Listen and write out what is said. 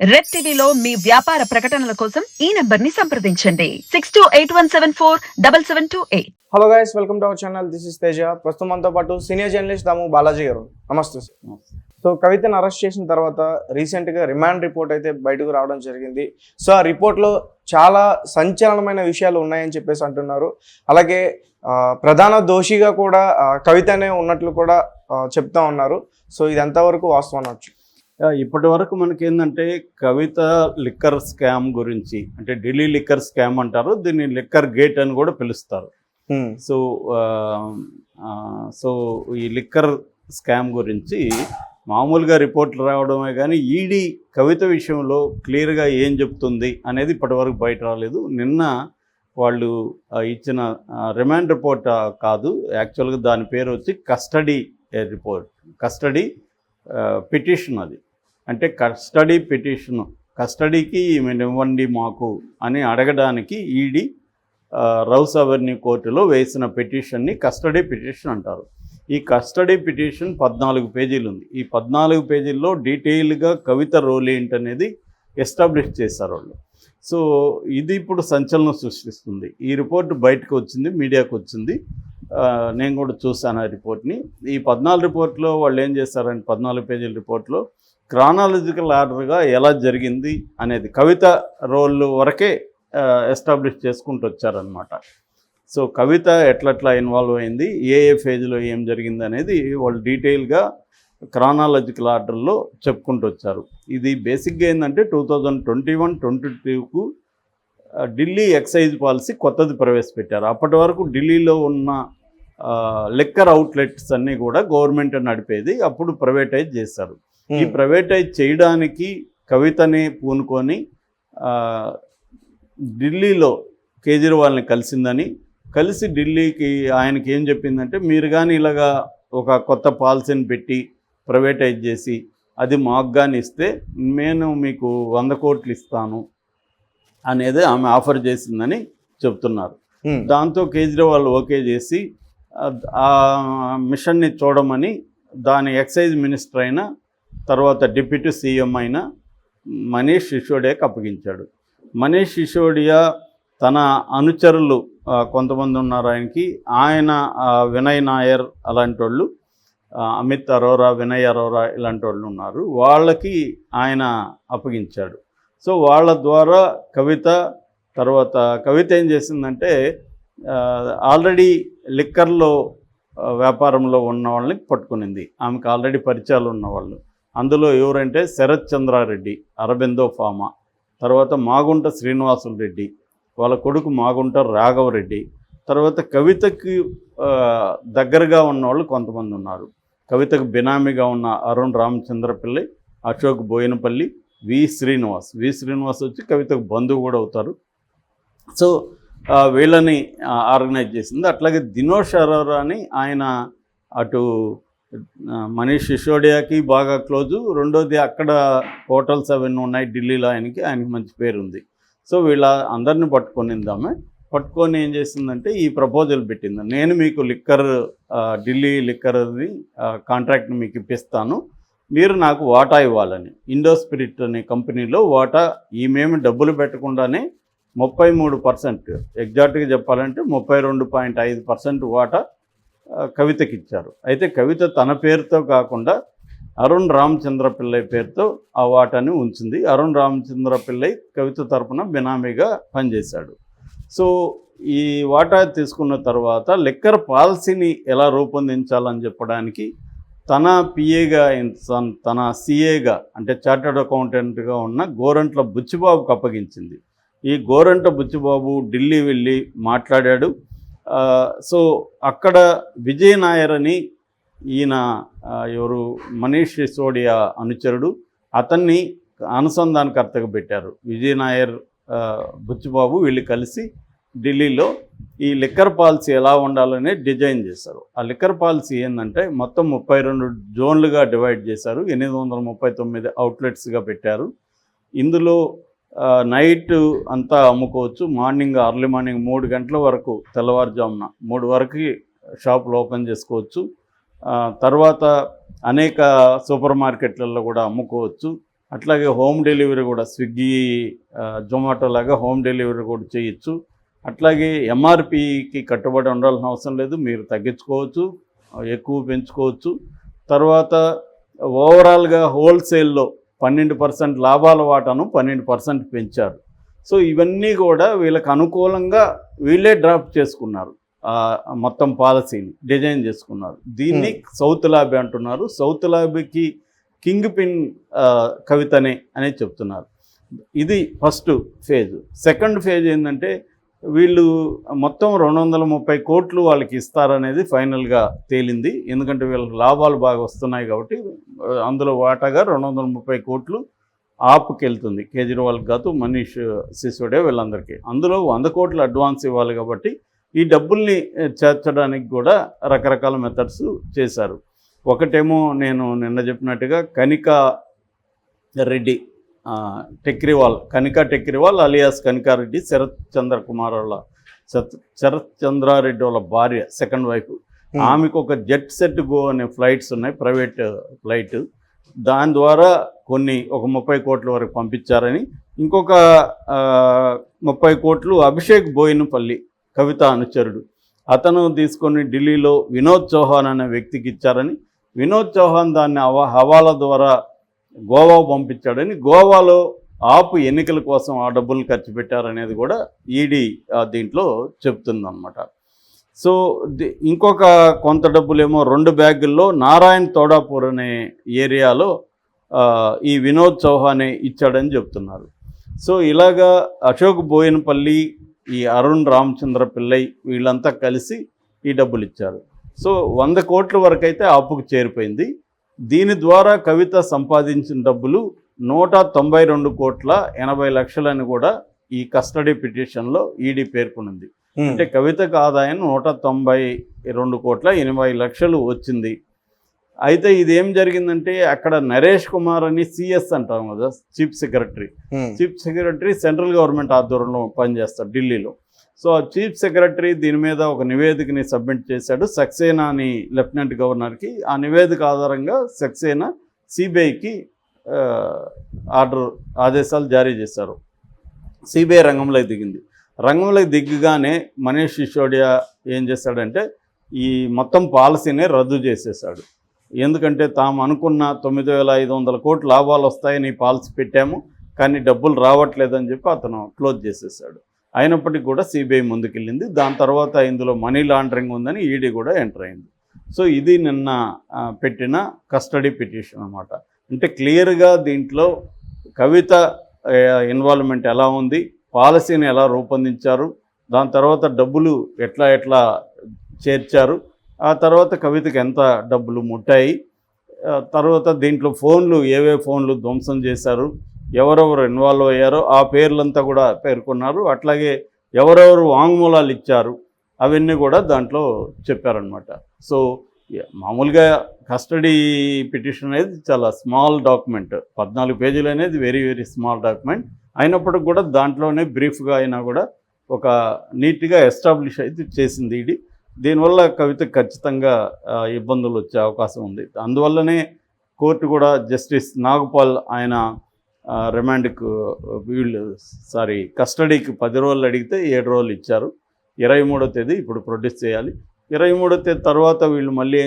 Red టీవీలో మీ వ్యాపార ప్రకటనల కోసం ఈ నంబర్ని సంప్రదించండి. Six two eight one seven four double seven two eight. Hello guys welcome to our channel this is Teja ప్రస్తుతం మనతో పాటు సీనియర్ జర్నలిస్ట్ దాము బాలాజీ గారు. నమస్తే సార్. సో కవితను అరెస్ట్ చేసిన తర్వాత రీసెంట్గా రిమాండ్ రిపోర్ట్ అయితే బయటకు రావడం జరిగింది. సో ఆ రిపోర్ట్లో చాలా సంచలనమైన విషయాలు ఉన్నాయని చెప్పేసి అంటున్నారు. అలాగే ప్రధాన దోషిగా కూడా కవితనే ఉన్నట్లు కూడా చెప్తా ఉన్నారు. సో ఇది ఎంతవరకు వాస్తవం అనొచ్చు. ఇప్పటి వరకు మనకి ఏంటంటే కవిత లిక్కర్ స్కామ్ గురించి అంటే ఢిల్లీ లిక్కర్ స్కామ్ అంటారు దీన్ని లిక్కర్ గేట్ అని కూడా పిలుస్తారు. సో సో ఈ లిక్కర్ స్కామ్ గురించి మామూలుగా రిపోర్ట్లు రావడమే కానీ ఈడీ కవిత విషయంలో క్లియర్గా ఏం చెప్తుంది అనేది ఇప్పటివరకు బయట రాలేదు. నిన్న వాళ్ళు ఇచ్చిన రిమాండ్ రిపోర్ట్ కాదు యాక్చువల్గా దాని పేరు వచ్చి కస్టడీ రిపోర్ట్ కస్టడీ పిటిషన్ అది. అంటే కస్టడీ పిటిషన్ కస్టడీకి ఈమెను ఇవ్వండి మాకు అని అడగడానికి ఈడీ రౌస్ అవెన్యూ కోర్టులో వేసిన పిటిషన్ని కస్టడీ పిటిషన్ అంటారు. ఈ కస్టడీ పిటిషన్ పద్నాలుగు పేజీలు ఉంది ఈ పద్నాలుగు పేజీల్లో డీటెయిల్గా కవిత రోల్ ఏంటనేది ఎస్టాబ్లిష్ చేశారు వాళ్ళు. సో ఇది ఇప్పుడు సంచలనం సృష్టిస్తుంది. ఈ రిపోర్ట్ బయటకు వచ్చింది మీడియాకు వచ్చింది. నేను కూడా చూశాను ఆ రిపోర్ట్ని. ఈ పద్నాలుగు రిపోర్ట్లో వాళ్ళు ఏం చేశారంటే పద్నాలుగు పేజీల రిపోర్ట్లో క్రానాలజికల్ ఆర్డర్గా ఎలా జరిగింది అనేది కవిత రోల్ వరకే ఎస్టాబ్లిష్ చేసుకుంటూ వచ్చారనమాట సో కవిత ఎట్లట్లా ఇన్వాల్వ్ అయింది ఏ ఏ ఫేజ్లో ఏం జరిగింది అనేది వాళ్ళు డీటెయిల్గా క్రానాలజికల్ ఆర్డర్లో చెప్పుకుంటూ వచ్చారు. ఇది బేసిక్గా ఏంటంటే two thousand twenty one twenty టూకు Delhi excise policy కొత్తది ప్రవేశపెట్టారు. అప్పటి వరకు ఢిల్లీలో ఉన్న లెక్కర్ అవుట్లెట్స్ అన్నీ కూడా గవర్నమెంట్ నడిపేది అప్పుడు ప్రైవేటైజ్ చేశారు. ఈ. ప్రైవేటైజ్ చేయడానికి కవితని పూనుకొని ఢిల్లీలో కేజ్రీవాల్ని కలిసిందని కలిసి ఢిల్లీకి ఆయనకి ఏం చెప్పిందంటే మీరు కానీ ఇలాగా ఒక కొత్త పాలసీని పెట్టి ప్రైవేటైజ్ చేసి అది మాకు కానీ ఇస్తే నేను మీకు వంద కోట్లు ఇస్తాను అనేది ఆమె ఆఫర్ చేసిందని చెప్తున్నారు. దాంతో కేజ్రీవాల్ ఓకే చేసి ఆ మిషన్ని చూడమని దాని ఎక్సైజ్ మినిస్టర్ అయిన తర్వాత డిప్యూటీ సీఎం అయిన మనీష్ సిసోడియాకి అప్పగించాడు. మనీష్ సిసోడియా తన అనుచరులు కొంతమంది ఉన్నారు ఆయనకి. ఆయన వినయ్ నాయర్ అలాంటి వాళ్ళు అమిత్ అరోరా వినయ్ అరోరా ఇలాంటి వాళ్ళు ఉన్నారు. వాళ్ళకి ఆయన అప్పగించాడు. సో వాళ్ళ ద్వారా కవిత తర్వాత కవిత ఏం చేసిందంటే ఆల్రెడీ లిక్కర్లో వ్యాపారంలో ఉన్న వాళ్ళని పట్టుకునింది. ఆమెకు ఆల్రెడీ పరిచయాలు ఉన్నవాళ్ళు. అందులో ఎవరంటే శరత్ చంద్రారెడ్డి అరబిందో ఫామా తర్వాత మాగుంట శ్రీనివాసులు రెడ్డి వాళ్ళ కొడుకు మాగుంట రాఘవరెడ్డి తర్వాత కవితకి దగ్గరగా ఉన్నవాళ్ళు కొంతమంది ఉన్నారు. కవితకు బినామీగా ఉన్న అరుణ్ రామచంద్రపిల్లి అశోక్ బోయినపల్లి వి శ్రీనివాస్. వి శ్రీనివాస్ వచ్చి కవితకు బంధువు కూడా అవుతారు. సో వీళ్ళని ఆర్గనైజ్ చేసింది. అట్లాగే దినోష్ అరోరా అని ఆయన అటు మనీష్ సిసోడియాకి బాగా క్లోజు. రెండోది అక్కడ హోటల్స్ అవన్నీ ఉన్నాయి ఢిల్లీలో ఆయనకి ఆయనకి మంచి పేరు ఉంది సో వీళ్ళ అందరిని పట్టుకొనింది ఆమె పట్టుకొని ఏం చేసిందంటే ఈ ప్రపోజల్ పెట్టింది. నేను మీకు లిక్కర్ ఢిల్లీ లిక్కర్ది కాంట్రాక్ట్ని మీకు ఇప్పిస్తాను. మీరు నాకు వాటా ఇవ్వాలని. ఇండో స్పిరిట్ అనే కంపెనీలో వాటా ఈమెమి డబ్బులు పెట్టకుండానే ముప్పై మూడు పర్సెంట్ ఎగ్జాక్ట్గా చెప్పాలంటే ముప్పై రెండు పాయింట్ ఐదు పర్సెంట్ వాటా కవితకి ఇచ్చారు అయితే కవిత తన పేరుతో కాకుండా అరుణ్ రామచంద్ర పిల్లై పేరుతో ఆ వాటాని ఉంచింది. అరుణ్ రామచంద్ర పిల్లై కవిత తరపున బినామీగా పనిచేశాడు. సో ఈ వాటా తీసుకున్న తర్వాత లిక్కర్ పాలసీని ఎలా రూపొందించాలని చెప్పడానికి తన పిఏగా తన సిఏగా అంటే చార్టర్డ్ అకౌంటెంట్గా ఉన్న గోరంట్ల బుచ్చిబాబుకు అప్పగించింది. ఈ గోరంట బుచ్చిబాబు ఢిల్లీ వెళ్ళి మాట్లాడాడు. సో అక్కడ విజయ్ నాయర్ అని ఈయన ఎవరు? మనీష్ సిసోడియా అనుచరుడు. అతన్ని అనుసంధానకర్తగా పెట్టారు. విజయ్ నాయర్ బుచ్చిబాబు వీళ్ళు కలిసి ఢిల్లీలో ఈ లిక్కర్ పాలసీ ఎలా ఉండాలనే డిజైన్ చేశారు. ఆ లిక్కర్ పాలసీ ఏంటంటే మొత్తం ముప్పై రెండు జోన్లుగా డివైడ్ చేశారు. ఎనిమిది వందల ముప్పై తొమ్మిది అవుట్లెట్స్గా పెట్టారు. ఇందులో నైట్ అంతా అమ్ముకోవచ్చు. మార్నింగ్ అర్లీ మార్నింగ్ మూడు గంటల వరకు తెల్లవారుజామున మూడు వరకు షాపులు ఓపెన్ చేసుకోవచ్చు. తర్వాత అనేక సూపర్ మార్కెట్లలో కూడా అమ్ముకోవచ్చు. అట్లాగే హోమ్ డెలివరీ కూడా స్విగ్గీ జొమాటో లాగా హోమ్ డెలివరీ కూడా చేయొచ్చు. అట్లాగే ఎంఆర్పికి కట్టుబడి ఉండాల్సిన అవసరం లేదు. మీరు తగ్గించుకోవచ్చు ఎక్కువ పెంచుకోవచ్చు. తర్వాత ఓవరాల్గా హోల్సేల్లో పన్నెండు పర్సెంట్ లాభాల వాటాను పన్నెండు పర్సెంట్ పెంచారు. సో ఇవన్నీ కూడా వీళ్ళకి అనుకూలంగా వీళ్ళే డ్రాప్ చేసుకున్నారు. ఆ మొత్తం పాలసీని డిజైన్ చేసుకున్నారు. దీన్ని సౌత్ లాబీ అంటున్నారు. సౌత్ లాబీకి కింగ్ పిన్ కవితనే అని చెప్తున్నారు. ఇది ఫస్ట్ ఫేజ్. సెకండ్ ఫేజ్ ఏంటంటే వీళ్ళు మొత్తం రెండు వందల ముప్పై కోట్లు వాళ్ళకి ఇస్తారనేది ఫైనల్గా తేలింది. ఎందుకంటే వీళ్ళకి లాభాలు బాగా వస్తున్నాయి కాబట్టి అందులో వాటాగా రెండు వందల ముప్పై కోట్లు ఆపుకెళ్తుంది. కేజ్రీవాల్ కాదు మనీష్ సిసోడే వీళ్ళందరికీ. అందులో వంద కోట్లు అడ్వాన్స్ ఇవ్వాలి కాబట్టి ఈ డబ్బుల్ని చేర్చడానికి కూడా రకరకాల మెథడ్స్ చేశారు. ఒకటేమో నేను నిన్న చెప్పినట్టుగా కనిక రెడ్డి టెక్రివాల్ కనికా టెక్రివాల్ అలియాస్ కనికారెడ్డి శరత్ చంద్ర కుమార్ వాళ్ళ శరత్ చంద్రారెడ్డి వాళ్ళ భార్య సెకండ్ వైఫ్. ఆమెకు ఒక జెట్ సెట్ గో అనే ఫ్లైట్స్ ఉన్నాయి ప్రైవేట్ ఫ్లైట్. దాని ద్వారా కొన్ని ఒక ముప్పై కోట్ల వరకు పంపించారని ఇంకొక ముప్పై కోట్లు అభిషేక్ బోయినపల్లి కవిత అనుచరుడు. అతను తీసుకొని ఢిల్లీలో వినోద్ చౌహాన్ అనే వ్యక్తికి ఇచ్చారని వినోద్ చౌహాన్ దాన్ని హవా హవాలా ద్వారా గోవా పంపించాడని గోవాలో ఆపు ఎన్నికల కోసం ఆ డబ్బులు ఖర్చు పెట్టారనేది కూడా ఈడీ దీంట్లో చెప్తుందన్నమాట. సో ఇంకొక కొంత డబ్బులేమో రెండు బ్యాగుల్లో నారాయణ్ తోడాపూర్ అనే ఏరియాలో ఈ వినోద్ చౌహానే ఇచ్చాడని చెప్తున్నారు. సో ఇలాగా అశోక్ బోయినపల్లి ఈ అరుణ్ రామచంద్ర పిల్లై వీళ్ళంతా కలిసి ఈ డబ్బులు ఇచ్చారు సో వంద కోట్ల వరకు అయితే అప్పుకు చేరిపోయింది. దీని ద్వారా కవిత సంపాదించిన డబ్బులు నూట తొంభై రెండు కోట్ల ఎనభై లక్షలని కూడా ఈ కస్టడీ పిటిషన్లో ఈడీ పేర్కొనింది. అంటే కవితకు ఆదాయం నూట తొంభై రెండు కోట్ల ఎనభై లక్షలు వచ్చింది అయితే ఇది ఏం జరిగిందంటే అక్కడ నరేష్ కుమార్ అని సిఎస్ అంటాం కదా chief secretary. Chief secretary central government ఆధ్వర్యంలో పనిచేస్తాడు ఢిల్లీలో సో ఆ చీఫ్ సెక్రటరీ దీని మీద ఒక నివేదికని సబ్మిట్ చేశాడు సక్సేనా అని లెఫ్టినెంట్ గవర్నర్కి. ఆ నివేదిక ఆధారంగా సక్సేనా సిబిఐకి ఆర్డర్ ఆదేశాలు జారీ చేశారు. సిబిఐ రంగంలోకి దిగింది. రంగంలోకి దిగ్గగానే మనీష్ సిసోడియా ఏం చేశాడంటే ఈ మొత్తం పాలసీని రద్దు చేసేసాడు ఎందుకంటే తాము అనుకున్న తొమ్మిది వేల ఐదు వందల కోట్ల లాభాలు వస్తాయని పాలసీ పెట్టాము కానీ డబ్బులు రావట్లేదని చెప్పి అతను క్లోజ్ చేసేసాడు అయినప్పటికీ కూడా సిబిఐ ముందుకెళ్ళింది. దాని తర్వాత ఇందులో మనీ లాండరింగ్ ఉందని ఈడీ కూడా ఎంటర్ అయింది. సో ఇది నిన్న పెట్టిన కస్టడీ పిటిషన్ అనమాట అంటే క్లియర్గా దీంట్లో కవిత ఇన్వాల్వ్మెంట్ ఎలా ఉంది పాలసీని ఎలా రూపొందించారు దాని తర్వాత డబ్బులు ఎట్లా ఎట్లా చేర్చారు ఆ తర్వాత కవితకు ఎంత డబ్బులు ముట్టాయి తర్వాత దీంట్లో ఫోన్లు ఏవే ఫోన్లు ధ్వంసం చేశారు ఎవరెవరు ఇన్వాల్వ్ అయ్యారో ఆ పేర్లంతా కూడా పేర్కొన్నారు. అట్లాగే ఎవరెవరు వాంగ్మూలాలు ఇచ్చారు అవన్నీ కూడా దాంట్లో చెప్పారనమాట సో మామూలుగా కస్టడీ పిటిషన్ అనేది చాలా స్మాల్ డాక్యుమెంట్. పద్నాలుగు పేజీలు అనేది వెరీ వెరీ స్మాల్ డాక్యుమెంట్. అయినప్పటికి కూడా దాంట్లోనే బ్రీఫ్గా అయినా కూడా ఒక నీట్గా ఎస్టాబ్లిష్ అయితే చేసింది ఇది. దీనివల్ల కవిత ఖచ్చితంగా ఇబ్బందులు వచ్చే అవకాశం ఉంది. అందువల్లనే కోర్టు కూడా జస్టిస్ నాగపాల్ ఆయన రిమాండ్కు వీళ్ళు సారీ కస్టడీకి పది రోజులు అడిగితే ఏడు రోజులు ఇచ్చారు. ఇరవై మూడో తేదీ ఇప్పుడు ప్రొడ్యూస్ చేయాలి. ఇరవై మూడో తేదీ తర్వాత వీళ్ళు మళ్ళీ